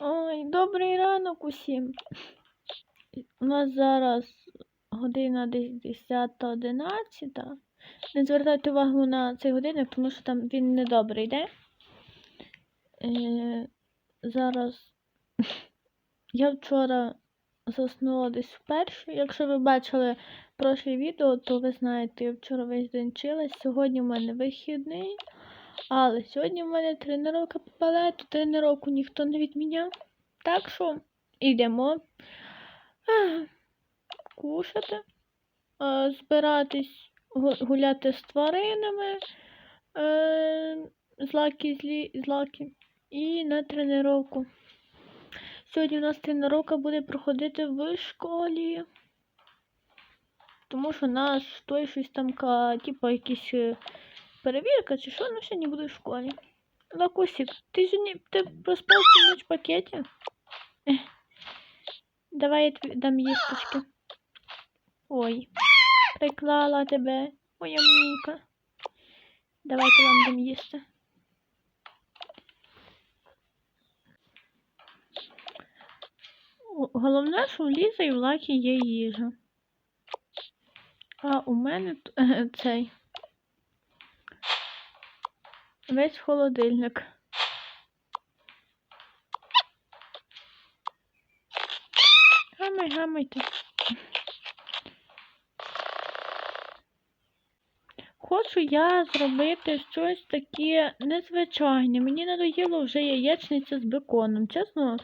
Ой, добрий ранок усім. У нас зараз година десь 10.11. Не звертайте увагу на цей годинник, тому що там він недобрий йде. Е, зараз я вчора заснула десь вперше. Якщо ви бачили прошле відео, то ви знаєте, я вчора весь день вчилась. Сьогодні в мене вихідний. Але сьогодні в мене тренировка по балету. Тренировку ніхто не відміняв. Так що йдемо кушати, збиратись гуляти з тваринами, е, злаки, злі, злаки, і на тренировку. Сьогодні у нас тренировка буде проходити в школі. Тому що наш той щось там, типу, якісь е, перевірка чи що, ну сьогодні буде в школі. Лакусик, ти не ти проспав всю ніч в пакеті? Ех. Давай я тобі дам їсточки. Ой, приклала тебе, моя мінька. Давайте вам дам їсти. Головне, що в Ліза і в Лакі є їжа. А у мене цей. Весь холодильник. Гамай, гамайте. Хочу я зробити щось таке незвичайне. Мені надоїло вже яєчниця з беконом. Чесно,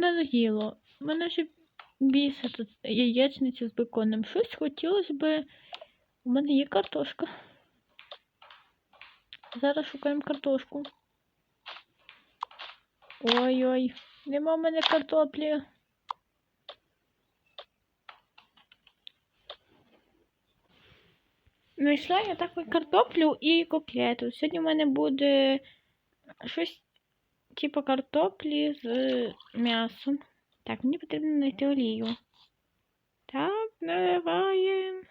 надоїло. Мене ще бісить яєчниця з беконом. Щось хотілося би. У мене є картошка. Зараз шукаємо картошку. Ой-ой, нема в мене картоплі. Знайшла я таку картоплю і котлету. Сьогодні в мене буде щось типу картоплі з м'ясом. Так, мені потрібно знайти олію. Так, наливаємо.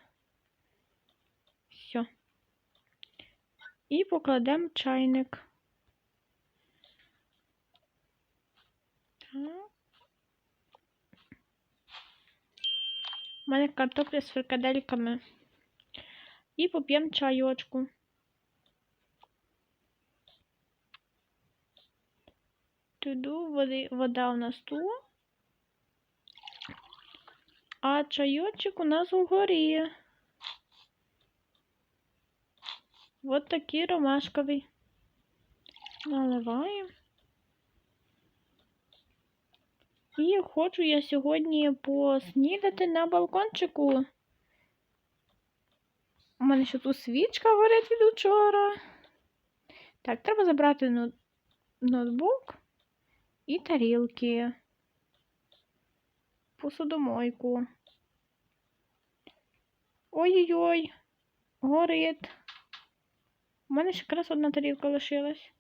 Все. І покладемо чайник. Так. У мене картопля з фрикадельками. І поп'ємо чайочку. Туду води, вода у нас тут. А чайочок у нас угорі. Вот такий ромашковий. Наливаємо. І хочу я сьогодні поснідати на балкончику. У мене ще тут свічка горить від учора. Так, треба забрати ноут- ноутбук і тарілки. Посудомойку. Ой-ой-ой, горить. У мене ще якраз одна тарілка лишилась.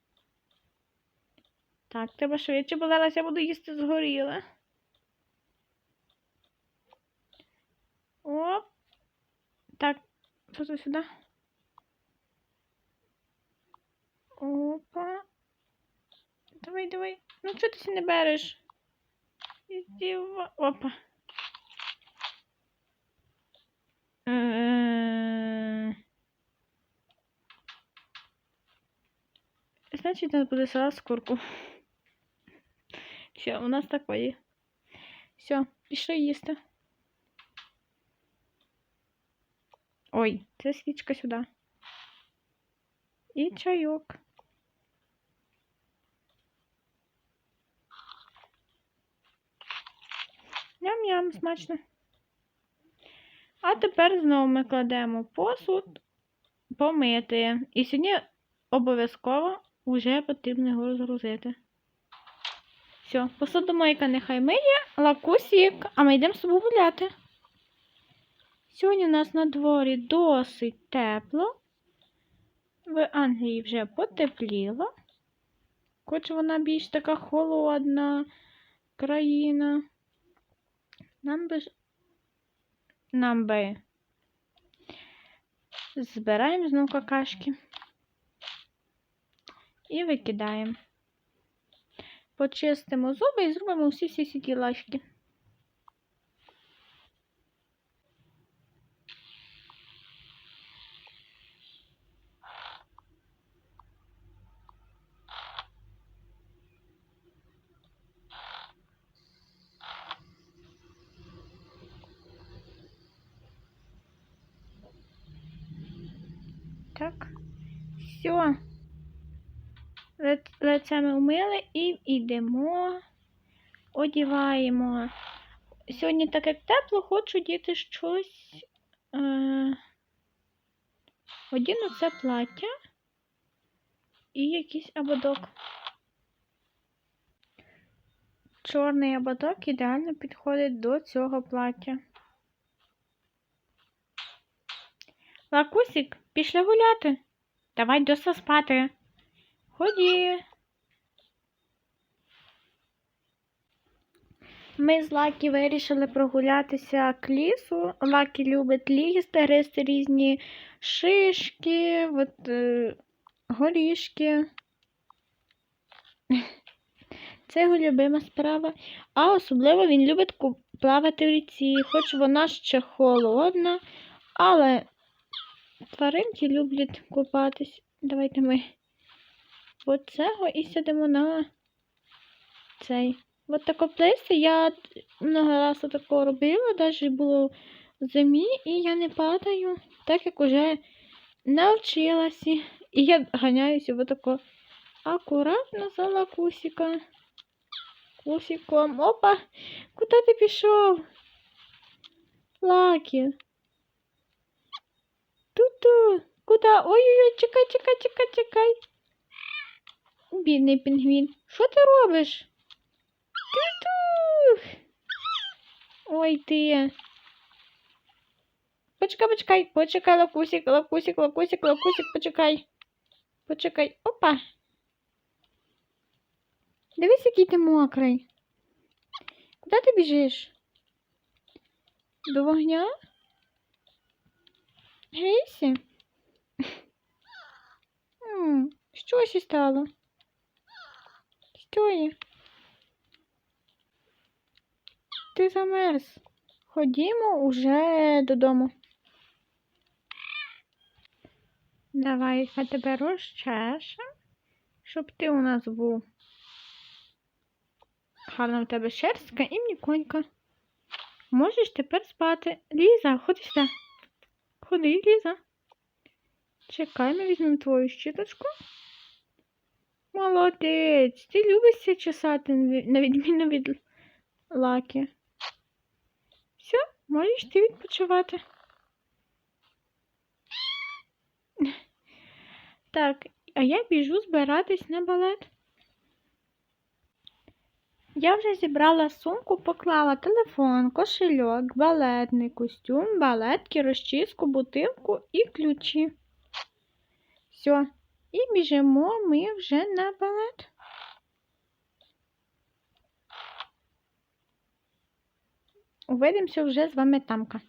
Так, треба швидше, бо зараз я буду їсти згоріле. Оп. Так, що це сюди? Опа. Давай, давай. Ну чого ти сі не береш? Іди. Опа. Е, Значить, треба буде салат з курку. Все, у нас такої. Все, пішли їсти. Ой, це свічка сюди. І чайок. Ням-ням, смачно. А тепер знову ми кладемо посуд помити. І сьогодні обов'язково вже потрібно його розгрузити. Все, посудомойка нехай миє, лакусік, а ми йдемо з тобою гуляти. Сьогодні у нас на дворі досить тепло. В Англії вже потепліло. Хоч вона більш така холодна країна. Нам би нам би збираємо знову какашки. І викидаємо. Почистимо зуби і зробимо всі всі всі ділашки. Так. Все. Лице ми умили і йдемо, одіваємо. Сьогодні так як тепло, хочу діти щось. Е... Одіну це плаття і якийсь ободок. Чорний ободок ідеально підходить до цього плаття. Лакусик, пішли гуляти. Давай доса спати. Ході. Ми з Лакі вирішили прогулятися к лісу. Лакі любить ліс, гристи різні шишки, от, е, горішки. Це його любима справа. А особливо він любить плавати в ріці, хоч вона ще холодна, але тваринки люблять купатись. Давайте ми от цього і сидимо на цей. От таке плисти я много разів такого робила, навіть було в зимі, і я не падаю, так як уже навчилася. І я ганяюся отако акуратно за лакусика. Кусиком. Опа! Куди ти пішов? Лакі. Ту-ту. Куди? Ой-ой-ой, чекай, чекай, чекай, чекай. Бідний пінгвін. Що ти робиш? Ту-ту. Ой ти. Почекай, почекай, почекай, лакусик, лакусик, лакусик, лакусик, почекай. Почекай. Опа. Дивись, який ти мокрий. Куди ти біжиш? До вогня? Гейсі? Що ще стало? Є? Ти замерз. Ходімо уже додому. Давай, я тебе розчешем, щоб ти у нас був. Гарна в тебе шерстка і м'яконька. Можеш тепер спати. Ліза, ходи сюди. Ходи, Ліза. Чекай, ми візьмемо твою щіточку. Молодець. Ти любишся чесати на відміну від лаки. Все, можеш ти відпочивати. Так, а я біжу збиратись на балет. Я вже зібрала сумку, поклала телефон, кошельок, балетний костюм, балетки, розчіску, бутилку і ключі. Все. І біжимо ми вже на балет. Увидимося вже з вами тамка.